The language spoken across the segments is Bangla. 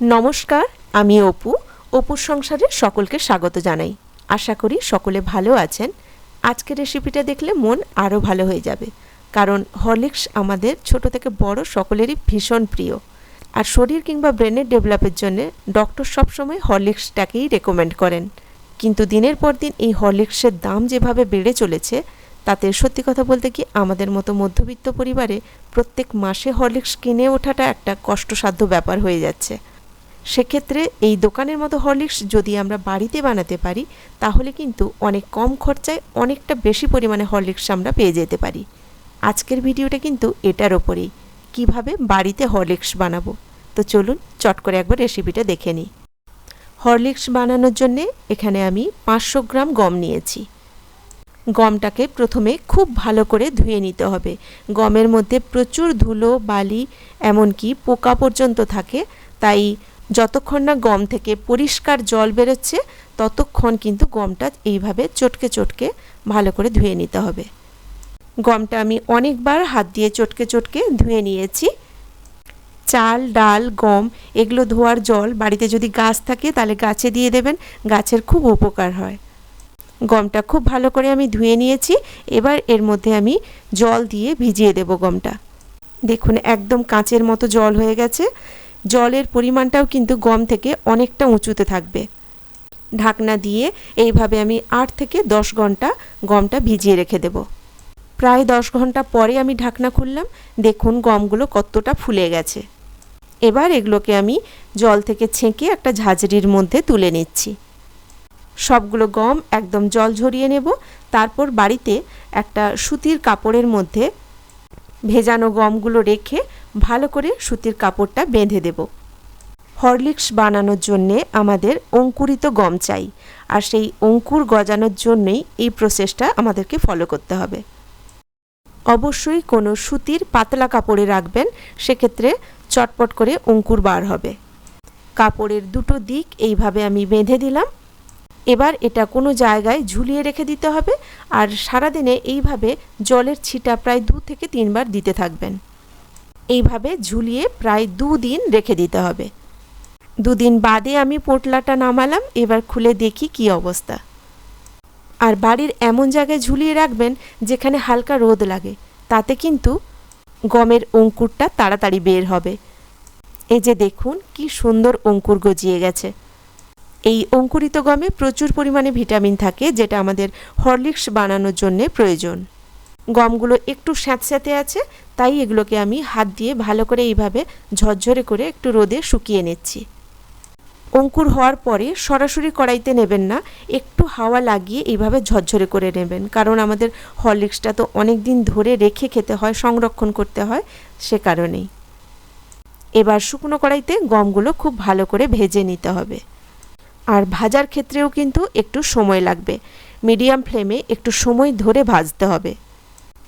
নমস্কার, আমি অপু। অপুর সংসারে সকলকে স্বাগত জানাই। আশা করি সকলে ভালো আছেন। আজকের রেসিপিটা দেখলে মন আরও ভালো হয়ে যাবে। কারণ হরলিক্স আমাদের ছোট থেকে বড় সকলেরই ভীষণ প্রিয়। আর শরীর কিংবা ব্রেনের ডেভেলপের জন্য ডক্টর সবসময় হরলিক্সটাকেই রেকমেন্ড করেন। কিন্তু দিনের পর দিন এই হরলিক্সের দাম যেভাবে বেড়ে চলেছে, তাতে সত্যি কথা বলতে কি আমাদের মতো মধ্যবিত্ত পরিবারে প্রত্যেক মাসে হরলিক্স কিনে ওঠাটা একটা কষ্টসাধ্য ব্যাপার হয়ে যাচ্ছে। সেক্ষেত্রে এই দোকানের মতো হরলিক্স যদি আমরা বাড়িতে বানাতে পারি, তাহলে কিন্তু অনেক কম খরচায় অনেকটা বেশি পরিমাণে হরলিক্স আমরা পেয়ে যেতে পারি। আজকের ভিডিওটা কিন্তু এটার ওপরেই। কীভাবে বাড়িতে হরলিক্স বানাবো? তো চলুন চট করে একবার রেসিপিটা দেখে নিই। হরলিক্স বানানোর জন্যে এখানে আমি পাঁচশো গ্রাম গম নিয়েছি। গমটাকে প্রথমে খুব ভালো করে ধুয়ে নিতে হবে। গমের মধ্যে প্রচুর ধুলো, বালি, এমনকি পোকা পর্যন্ত থাকে, তাই যতক্ষণ না গম থেকে পরিষ্কার জল বেরোচ্ছে, ততক্ষণ কিন্তু গমটা এইভাবে চটকে চটকে ভালো করে ধুয়ে নিতে হবে। গমটা আমি অনেকবার হাত দিয়ে চটকে চটকে ধুয়ে নিয়েছি। চাল, ডাল, গম এগুলো ধোয়ার জল বাড়িতে যদি গাছ থাকে তাহলে গাছে দিয়ে দেবেন, গাছের খুব উপকার হয়। গমটা খুব ভালো করে আমি ধুয়ে নিয়েছি, এবার এর মধ্যে আমি জল দিয়ে ভিজিয়ে দেব গমটা। দেখুন, একদম কাঁচের মতো জল হয়ে গেছে। জলের পরিমাণটাও কিন্তু গম থেকে অনেকটা উঁচুতে থাকবে। ঢাকনা দিয়ে এইভাবে আমি আট থেকে দশ ঘণ্টা গমটা ভিজিয়ে রেখে দেব। প্রায় দশ ঘণ্টা পরে আমি ঢাকনা খুললাম, দেখুন গমগুলো কতটা ফুলে গেছে। এবার এগুলোকে আমি জল থেকে ছেঁকে একটা ঝাঁঝরির মধ্যে তুলে নিচ্ছি। সবগুলো গম একদম জল ঝরিয়ে নেব, তারপর বাড়িতে একটা সুতির কাপড়ের মধ্যে ভেজানো গমগুলো রেখে ভালো করে সুতির কাপড়টা বেঁধে দেব। হরলিক্স বানানোর জন্যে আমাদের অঙ্কুরিত গম চাই, আর সেই অঙ্কুর গজানোর জন্যেই এই প্রসেসটা আমাদেরকে ফলো করতে হবে। অবশ্যই কোনো সুতির পাতলা কাপড়ে রাখবেন, সেক্ষেত্রে চটপট করে অঙ্কুর বার হবে। কাপড়ের দুটো দিক এইভাবে আমি বেঁধে দিলাম এবার এটা কোনো জায়গায় ঝুলিয়ে রেখে দিতে হবে আর সারাদিনে এইভাবে জলের ছিটা প্রায় দু থেকে তিনবার দিতে থাকবেন। এইভাবে ঝুলিয়ে প্রায় দুদিন রেখে দিতে হবে। দুদিন বাদে আমি পোটলাটা নামালাম, এবার খুলে দেখি কি অবস্থা। আর বাড়ির এমন জায়গায় ঝুলিয়ে রাখবেন যেখানে হালকা রোদ লাগে, তাতে কিন্তু গমের অঙ্কুরটা তাড়াতাড়ি বের হবে। এই যে দেখুন, কি সুন্দর অঙ্কুর গজিয়ে গেছে। এই অঙ্কুরিত গমে প্রচুর পরিমাণে ভিটামিন থাকে, যেটা আমাদের হরলিক্স বানানোর জন্যে প্রয়োজন। গমগুলো একটু স্যাঁতস্যাঁতে আছে, তাই এগুলোকে আমি হাত দিয়ে ভালো করে এইভাবে ঝরঝরে করে একটু রোদে শুকিয়ে নিচ্ছি। অঙ্কুর হওয়ার পরে সরাসরি কড়াইতে নেবেন না, একটু হাওয়া লাগিয়ে এইভাবে ঝরঝরে করে নেবেন, কারণ আমাদের হরলিক্সটা তো অনেক দিন ধরে রেখে খেতে হয়, সংরক্ষণ করতে হয়, সে কারণেই। এবার শুকনো কড়াইতে গমগুলো খুব ভালো করে ভেজে নিতে হবে। আর ভাজার ক্ষেত্রেও কিন্তু একটু সময় লাগবে। মিডিয়াম ফ্লেমে একটু সময় ধরে ভাজতে হবে।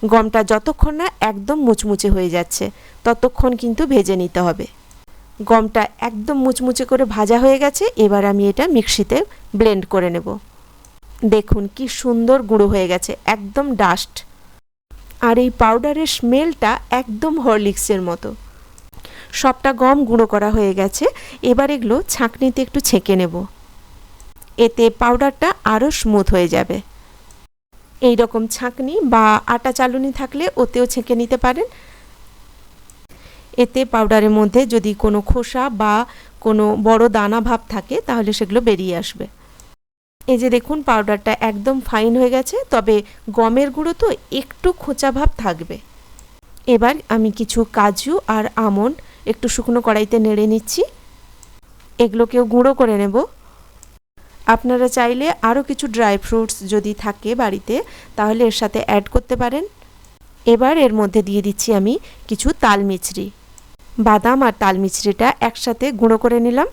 গমটা যতক্ষণ না একদম মুচমুচে হয়ে যাচ্ছে, ততক্ষণ কিন্তু ভেজে নিতে হবে। গমটা একদম মুচমুচে করে ভাজা হয়ে গেছে, এবার আমি এটা মিক্সিতে ব্লেন্ড করে নেব। দেখুন কি সুন্দর গুঁড়ো হয়ে গেছে, একদম ডাস্ট। আর এই পাউডারের স্মেলটা একদম হরলিক্সের মতো। সবটা গম গুঁড়ো করা হয়ে গেছে, এবার এগুলো ছাঁকনিতে একটু ছেঁকে নেব। এতে পাউডারটা আরও স্মুথ হয়ে যাবে। এই রকম ছাঁকনি বা আটা চালুনি থাকলে ওতেও ছেঁকে নিতে পারেন। এতে পাউডারের মধ্যে যদি কোনো খোসা বা কোনো বড় দানা ভাব থাকে, তাহলে সেগুলো বেরিয়ে আসবে। এই যে দেখুন পাউডারটা একদম ফাইন হয়ে গেছে, তবে গমের গুঁড়ো তো একটু খোঁচা ভাব থাকবে। এবার আমি কিছু কাজু আর আমন্ড একটু শুকনো কড়াইতে নেড়ে নিচ্ছি। এগুলোকেও গুঁড়ো করে নেব। আপনারা চাইলে আরও কিছু ড্রাই ফ্রুটস যদি থাকে বাড়িতে, তাহলে এর সাথে অ্যাড করতে পারেন। এবার এর মধ্যে দিয়ে দিচ্ছি আমি কিছু তাল বাদাম আর তাল মিছরিটা একসাথে গুঁড়ো করে নিলাম।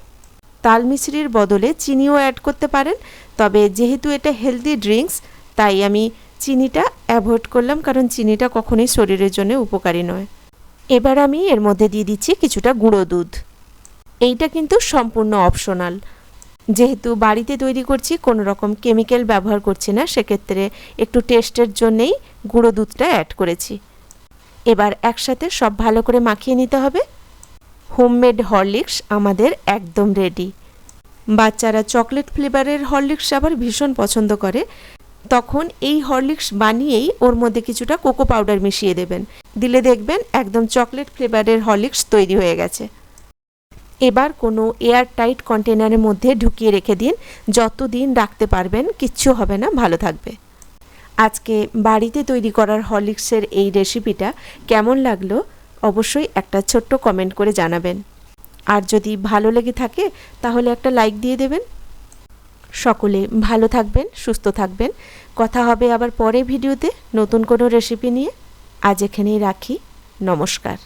তাল মিছরির বদলে চিনিও অ্যাড করতে পারেন, তবে যেহেতু এটা হেলদি ড্রিঙ্কস, তাই আমি চিনিটা অ্যাভয়েড করলাম, কারণ চিনিটা কখনোই শরীরের জন্য উপকারী নয়। এবার আমি এর মধ্যে দিয়ে দিচ্ছি কিছুটা গুঁড়ো দুধ। এইটা কিন্তু সম্পূর্ণ অপশনাল। যেহেতু বাড়িতে তৈরি করছি, কোনো রকম কেমিক্যাল ব্যবহার করছি না, সেক্ষেত্রে একটু টেস্টের জন্যেই গুঁড়ো দুধটা অ্যাড করেছি। এবার একসাথে সব ভালো করে মাখিয়ে নিতে হবে। হোমমেড হরলিক্স আমাদের একদম রেডি বাচ্চারা চকলেট ফ্লেভারের হরলিক্স আবার ভীষণ পছন্দ করে। তখন এই হরলিক্স বানিয়েই ওর মধ্যে কিছুটা কোকো পাউডার মিশিয়ে দেবেন। দিলে দেখবেন একদম চকলেট ফ্লেভারের হরলিক্স তৈরি হয়ে গেছে। এবার কোনো এয়ার টাইট কন্টেনারের মধ্যে ঢুকিয়ে রেখে দিন। যত দিন রাখতে পারবেন, কিচ্ছু হবে না। ভালো থাকবে। আজকে বাড়িতে তৈরি করার হরলিক্সের এই রেসিপিটা কেমন লাগল অবশ্যই একটা ছোট্ট কমেন্ট করে জানাবেন। আর যদি ভালো লেগে থাকে, তাহলে একটা লাইক দিয়ে দেবেন। সকলে ভালো থাকবেন, সুস্থ থাকবেন। কথা হবে আবার পরে ভিডিওতে নতুন কোনো রেসিপি নিয়ে। আজ এখানেই রাখি। নমস্কার।